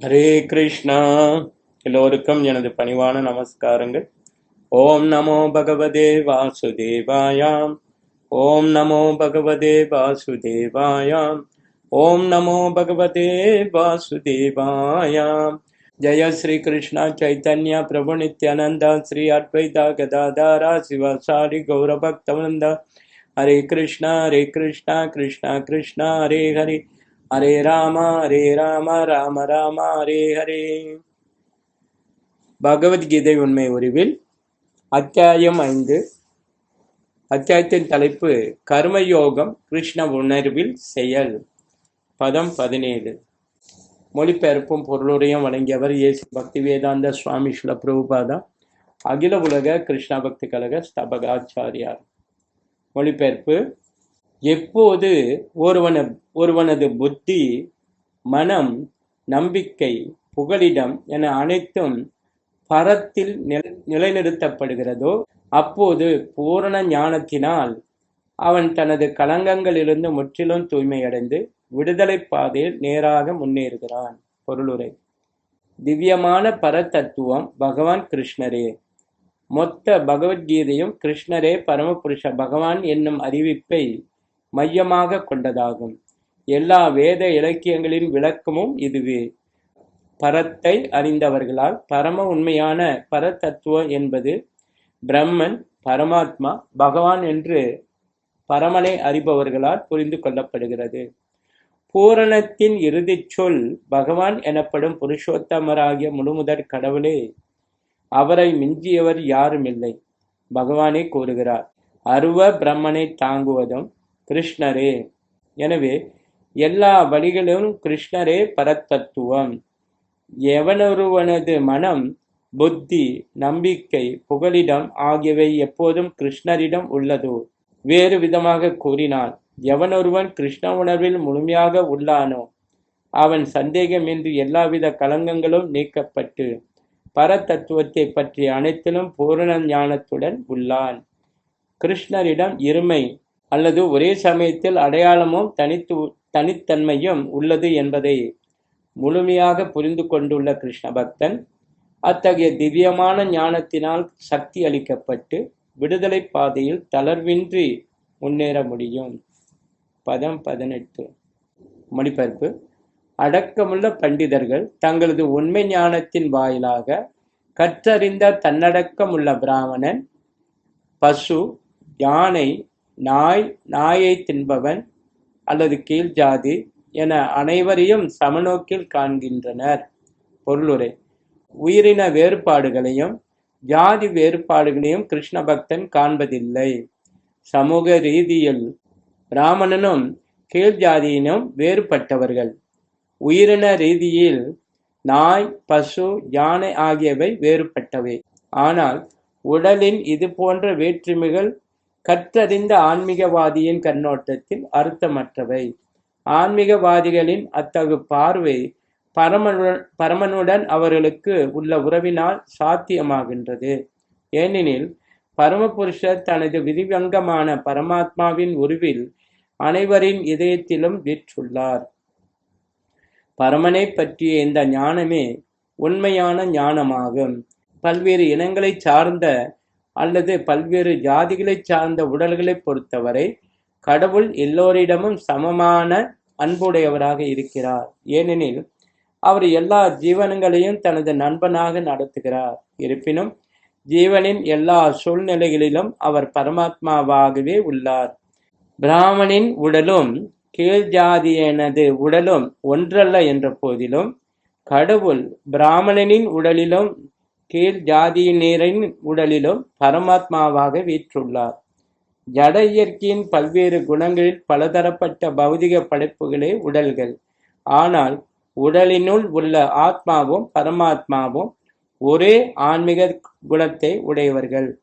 ஹரே கிருஷ்ணா. எல்லோருக்கும் எனது பணிவான நமஸ்காரங்கள். ஓம் நமோ பகவதே வாசுதேவாயாம். ஓம் நமோ பகவதே வாசுதேவாயாம். ஓம் நமோ பகவதே வாசுதேவாயாம். ஜெய ஸ்ரீ கிருஷ்ணா சைத்தன்யா பிரபு நித்யானந்தா ஸ்ரீ அத்வைதா கதாதாரா சிவசாரி கௌரபக்தவந்தா. ஹரே கிருஷ்ணா ஹரே கிருஷ்ணா கிருஷ்ணா கிருஷ்ணா ஹரே ஹரே. ஹரே ராம ஹரே ராம ராம ராம ஹரே ஹரே. பகவத்கீதை உண்மை உரிவில் அத்தியாயம் ஐந்து. அத்தியாயத்தின் தலைப்பு கர்மயோகம் கிருஷ்ண உணர்வில் செயல். பதம் பதினேழு. மொழிபெயர்ப்பும் பொருளுரையும் வழங்கியவர் இயேசு பக்தி வேதாந்த சுவாமி ஸ்ல பிரபுபாதா அகில உலக கிருஷ்ண பக்தி கழக ஸ்தபகாச்சாரியார். மொழிபெயர்ப்பு எப்போது ஒருவன ஒருவனது புத்தி மனம் நம்பிக்கை புகலிடம் என அனைத்தும் பரத்தில் நிலைநிறுத்தப்படுகிறதோ அப்போது பூரண ஞானத்தினால் அவன் தனது களங்கங்களிலிருந்து முற்றிலும் தூய்மையடைந்து விடுதலை பாதையில் நேராக முன்னேறுகிறான். பொருளுரை. திவ்யமான பரதத்துவம் பகவான் கிருஷ்ணரே. மொத்த பகவத்கீதையும் கிருஷ்ணரே பரமபுருஷ பகவான் என்னும் அறிவிப்பை மையமாக கொண்டதாகும். எல்லா வேத இலக்கியங்களின் விளக்கமும் இதுவே. பரத்தை அறிந்தவர்களால் பரம உண்மையான பரதத்துவம் என்பது பிரம்மன் பரமாத்மா பகவான் என்று பரமனை அறிபவர்களால் புரிந்து கொள்ளப்படுகிறது. பூரணத்தின் இறுதிச் சொல் பகவான் எனப்படும் புருஷோத்தமராகிய முழுமுதற் கடவுளே அவரை மிஞ்சியவர் யாரும் இல்லை பகவானே கூறுகிறார். அருவ பிரம்மனை தாங்குவதும் கிருஷ்ணரே. எனவே எல்லா வழிகளும் கிருஷ்ணரே பரத்தத்துவம். எவனொருவனது மனம் புத்தி நம்பிக்கை புகலிடம் ஆகியவை எப்போதும் கிருஷ்ணரிடம் உள்ளதோ? வேறு விதமாக கூறினான் எவனொருவன் கிருஷ்ண உணர்வில் முழுமையாக உள்ளானோ அவன் சந்தேகமின்றி எல்லாவித களங்கங்களும் நீக்கப்பட்டு பரதத்துவத்தை பற்றி அனைத்திலும் பூரண ஞானத்துடன் உள்ளான். கிருஷ்ணரிடம் இருமை அல்லது ஒரே சமயத்தில் அடையாளமும் தனித்து தனித்தன்மையும் உள்ளது என்பதை முழுமையாக புரிந்து கொண்டுள்ள கிருஷ்ண பக்தன் அத்தகைய திவ்யமான ஞானத்தினால் சக்தி அளிக்கப்பட்டு விடுதலை பாதையில் தளர்வின்றி முன்னேற முடியும். பதம் பதினெட்டு. மொழிபெயர்ப்பு. அடக்கமுள்ள பண்டிதர்கள் தங்களது உண்மை ஞானத்தின் வாயிலாக கற்றறிந்த தன்னடக்கமுள்ள பிராமணன் பசு யானை நாய் நாயை தின்பவன் அல்லது கீழ் ஜாதி என அனைவரையும் சமநோக்கில் காண்கின்றனர். பொருளுரை. உயிரின வேறுபாடுகளையும் ஜாதி வேறுபாடுகளையும் கிருஷ்ண பக்தன் காண்பதில்லை. சமூக ரீதியில் பிராமணனும் கீழ் ஜாதியினும் வேறுபட்டவர்கள். உயிரின ரீதியில் நாய் பசு யானை ஆகியவை வேறுபட்டவை. ஆனால் உடலின் இது போன்ற வேற்றுமைகள் கற்றறிந்த ஆன்மீகவாதியின் கண்ணோட்டத்தில் அர்த்தமற்றவை. ஆன்மீகவாதிகளின் அத்தகு பார்வை பரமனுடன் பரமனுடன் அவர்களுக்கு உள்ள உறவினால் சாத்தியமாகின்றது. ஏனெனில் பரமபுருஷர் தனது விதிவங்கமான பரமாத்மாவின் உருவில் அனைவரின் இதயத்திலும் விற்றுள்ளார் பரமனை பற்றிய இந்த ஞானமே உண்மையான ஞானமாகும். பல்வேறு இனங்களை சார்ந்த அல்லது பல்வேறு ஜாதிகளை சார்ந்த உடல்களை பொறுத்தவரை கடவுள் எல்லோரிடமும் சமமான அன்புடையவராக இருக்கிறார். ஏனெனில் அவர் எல்லா ஜீவனங்களையும் தனது நண்பனாக நடத்துகிறார். இருப்பினும் ஜீவனின் எல்லா சூழ்நிலைகளிலும் அவர் பரமாத்மாவாகவே உள்ளார். பிராமணின் உடலும் கீழ் ஜாதியனது உடலும் ஒன்றல்ல என்ற போதிலும் கடவுள் பிராமணனின் உடலிலும் கீழ் ஜாதியினரின் உடலிலும் பரமாத்மாவாக வீற்றுள்ளார். ஜட இயற்கையின் பல்வேறு குணங்களில் பலதரப்பட்ட பௌதிக படைப்புகளே உடல்கள். ஆனால் உடலினுள் உள்ள ஆத்மாவும் பரமாத்மாவும் ஒரே ஆன்மீக குணத்தை உடையவர்கள்.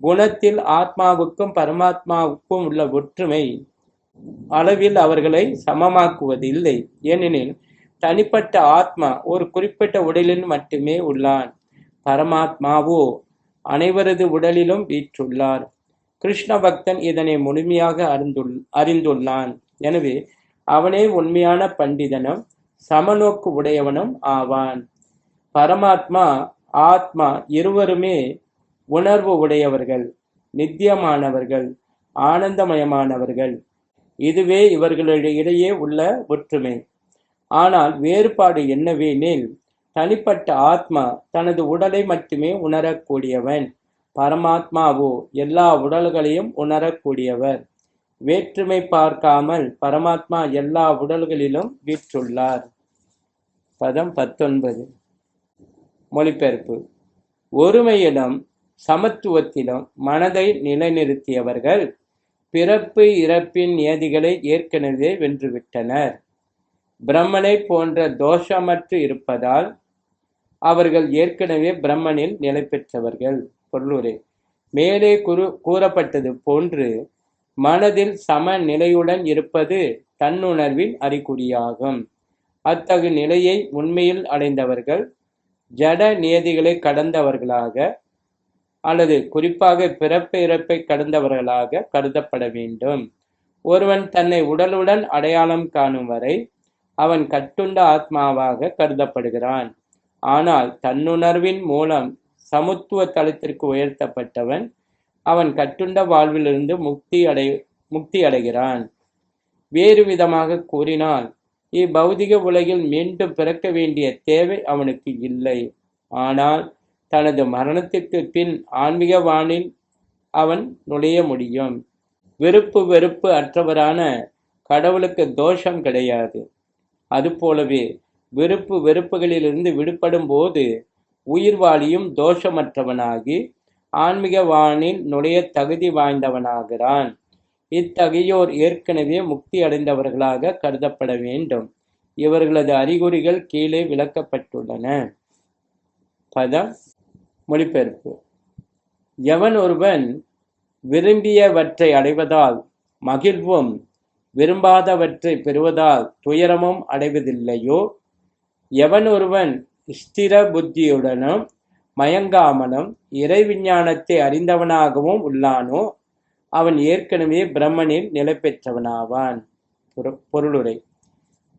குணத்தில் ஆத்மாவுக்கும் பரமாத்மாவுக்கும் உள்ள ஒற்றுமை அளவில் அவர்களை சமமாக்குவதில்லை. ஏனெனில் தனிப்பட்ட ஆத்மா ஒரு குறிப்பிட்ட உடலில் மட்டுமே உள்ளான். பரமாத்மாவோ அனைவரது உடலிலும் வீற்றுள்ளார். கிருஷ்ண பக்தன் இதனை முழுமையாக அறிந்துள் அறிந்துள்ளான். எனவே அவனே உண்மையான பண்டிதனும் சமநோக்கு உடையவனும் ஆவான். பரமாத்மா ஆத்மா இருவருமே உணர்வு உடையவர்கள் நித்தியமானவர்கள் ஆனந்தமயமானவர்கள். இதுவே இவர்களிடையே உள்ள ஒற்றுமை. ஆனால் வேறுபாடு என்னவெனில் தனிப்பட்ட ஆத்மா தனது உடலை மட்டுமே உணரக்கூடியவன். பரமாத்மாவோ எல்லா உடல்களையும் உணரக்கூடியவர். வேற்றுமை பார்க்காமல் பரமாத்மா எல்லா உடல்களிலும் வீற்றுள்ளார். பதம் பத்தொன்பது. மொழிபெயர்ப்பு. ஒருமையிலும் சமத்துவத்திலும் மனதை நிலைநிறுத்தியவர்கள் பிறப்பு இறப்பின் நியதிகளை ஏற்கனவே வென்றுவிட்டனர். பிரம்மனை போன்ற தோஷமற்று இருப்பதால் அவர்கள் ஏற்கனவே பிரம்மனில் நிலை பெற்றவர்கள். பொருளுரை. மேலே குறு கூறப்பட்டது போன்று மனதில் சம நிலையுடன் இருப்பது தன்னுணர்வின் அறிகுறியாகும். அத்தகு நிலையை உண்மையில் அடைந்தவர்கள் ஜட நியதிகளை கடந்தவர்களாக அல்லது குறிப்பாக பிறப்பு இறப்பை கடந்தவர்களாக கருதப்பட வேண்டும். ஒருவன் தன்னை உடலுடன் அடையாளம் காணும் வரை அவன் கட்டுண்ட ஆத்மாவாக கருதப்படுகிறான். ஆனால் தன்னுணர்வின் மூலம் சமத்துவ தளத்திற்கு உயர்த்தப்பட்டவன் அவன் கட்டுண்ட வாழ்விலிருந்து முக்தி அடை முக்தி அடைகிறான். வேறு விதமாக கூறினால் இப்பௌதிக உலகில் மீண்டும் பிறக்க வேண்டிய தேவை அவனுக்கு இல்லை. ஆனால் தனது மரணத்திற்கு பின் ஆன்மீக வானில் அவன் நுழைய முடியும். விருப்பு வெறுப்பு அற்றவரான கடவுளுக்கு தோஷம் கிடையாது. அதுபோலவே வெறுப்பு வெறுப்புகளிலிருந்து விடுபடும் போது உயிர்வாளியும் தோஷமற்றவனாகி ஆன்மீக வானில் நுழைய தகுதி வாய்ந்தவனாகிறான். இத்தகையோர் ஏற்கனவே முக்தி அடைந்தவர்களாக கருதப்பட வேண்டும். இவர்களது அறிகுறிகள் கீழே விளக்கப்பட்டுள்ளன. பதம் மொழிபெயர்ப்பு. எவன் ஒருவன் விரும்பியவற்றை அடைவதால் மகிழ்வும் விரும்பாதவற்றை பெறுவதால் துயரமும் அடைவதில்லையோ? எவன் ஒருவன் ஸ்திர புத்தியுடனும் மயங்காமலும் இறை விஞ்ஞானத்தை அறிந்தவனாகவும் உள்ளானோ அவன் ஏற்கனவே பிரம்மனில் நிலை பெற்றவனாவான் பொரு- பொருளுரை.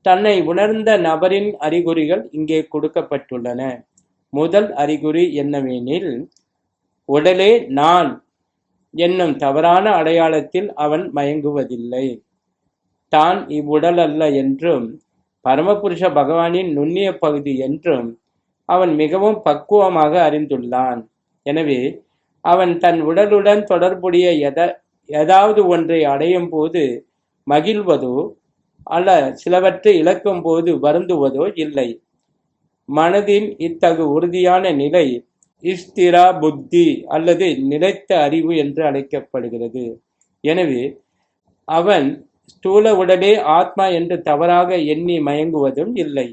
தன்னை உணர்ந்த நபரின் அறிகுறிகள் இங்கே கொடுக்கப்பட்டுள்ளன. முதல் அறிகுறி என்னவெனில் உடலே நான் என்னும் தவறான அடையாளத்தில் அவன் மயங்குவதில்லை. தான் இவ்வுடல் அல்ல என்றும் பரமபுருஷ பகவானின் நுண்ணிய பகுதி என்றும் அவன் மிகவும் பக்குவமாக அறிந்துள்ளான். எனவே அவன் தன் உடலுடன் தொடர்புடைய எத ஏதாவது ஒன்றை அடையும் போது மகிழ்வதோ அல்ல சிலவற்றை இழக்கும் போது வருந்துவதோ இல்லை. மனதின் இத்தகு உறுதியான நிலை இஸ்திரா புத்தி அல்லது நிலைத்த அறிவு என்று அழைக்கப்படுகிறது. எனவே அவன் ஸ்தூல உடலே ஆத்மா என்று தவறாக எண்ணி மயங்குவதும் இல்லை.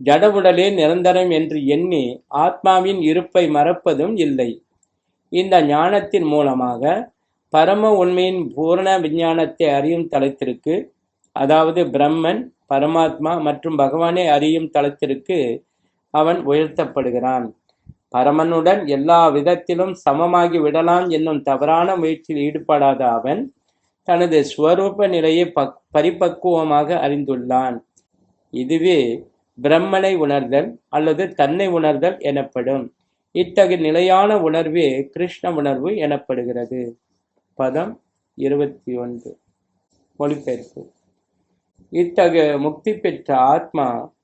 ஜட உடலே நிரந்தரம் என்று எண்ணி ஆத்மாவின் இருப்பை மறப்பதும் இல்லை. இந்த ஞானத்தின் மூலமாக பரம உண்மையின் பூரண விஞ்ஞானத்தை அறியும் தளத்திற்கு அதாவது பிரம்மன் பரமாத்மா மற்றும் பகவானை அறியும் தளத்திற்கு அவன் உயர்த்தப்படுகிறான். பரமனுடன் எல்லா விதத்திலும் சமமாகி விடலாம் என்னும் தவறான முயற்சியில் ஈடுபடாத அவன் தனது ஸ்வரூப நிலையை பக் பரிபக்குவமாக அறிந்துள்ளான். இதுவே பிரம்மனை உணர்தல் அல்லது தன்னை உணர்தல் எனப்படும். இத்தகு நிலையான உணர்வே கிருஷ்ண உணர்வு எனப்படுகிறது. பதம் இருபத்தி ஒன்று. மொழிபெயர்ப்பு. இத்தகு முக்தி பெற்ற ஆத்மா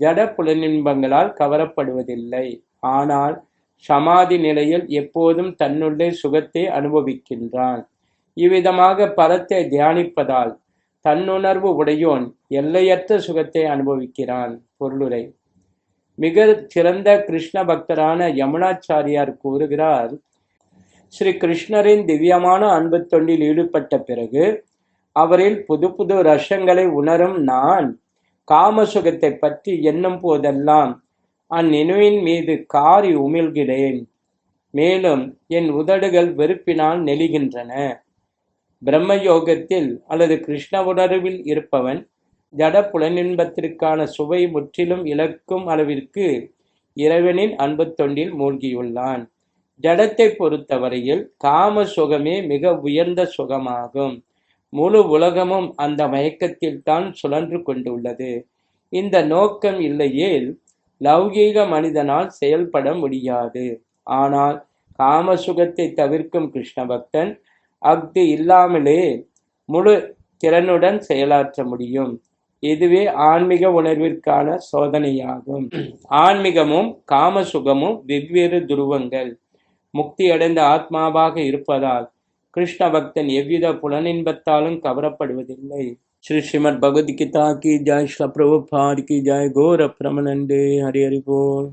ஜட புலனின்பங்களால் கவரப்படுவதில்லை. ஆனால் சமாதி நிலையில் எப்போதும் தன்னுள்ளே சுகத்தை அனுபவிக்கின்றான். இவ்விதமாக பரத்தை தியானிப்பதால் தன்னுணர்வு உடையோன் எல்லையற்ற சுகத்தை அனுபவிக்கிறான் பொருளுரை. மிக சிறந்த கிருஷ்ண பக்தரான யமுனாச்சாரியார் கூறுகிறார் ஸ்ரீ கிருஷ்ணரின் திவ்யமான அன்பு தொண்டில் ஈடுபட்ட பிறகு அவரில் புது புது ரசங்களை உணரும் நான் காம சுகத்தை பற்றி எண்ணும் போதெல்லாம் அந்நினைவின் மீது காரி உமிழ்கிறேன். மேலும் என் உதடுகள் வெறுப்பினால் நெளிகின்றன. பிரம்ம யோகத்தில் அல்லது கிருஷ்ண உணர்வில் இருப்பவன் ஜட புலனின்பத்திற்கான சுவை முற்றிலும் இழக்கும் அளவிற்கு இறைவனின் அன்பு தொண்டில் மூழ்கியுள்ளான். ஜடத்தை பொறுத்தவரையில் காம சுகமே மிக உயர்ந்த சுகமாகும். முழு உலகமும் அந்த மயக்கத்தில் தான் சுழன்று கொண்டுள்ளது. இந்த நோக்கம் இல்லையேல் லௌகீக மனிதனால் செயல்பட முடியாது. ஆனால் காம சுகத்தை தவிர்க்கும் கிருஷ்ண பக்தன் அஃது இல்லாமலே முழு திறனுடன் செயலாற்ற முடியும். இதுவே ஆன்மீக உணர்விற்கான சோதனையாகும். ஆன்மீகமும் காம சுகமும் வெவ்வேறு துருவங்கள். முக்தியடைந்த ஆத்மாவாக இருப்பதால் கிருஷ்ண பக்தன் எவ்வித புலனின்பத்தாலும் கவரப்படுவதில்லை. ஸ்ரீ ஸ்ரீமத் பகவத்கீதா கி ஜாய் ஸ்ல பிரபுபாத் கி ஜாய். கோர பிரமணண்டே ஹரி ஹரி போல்.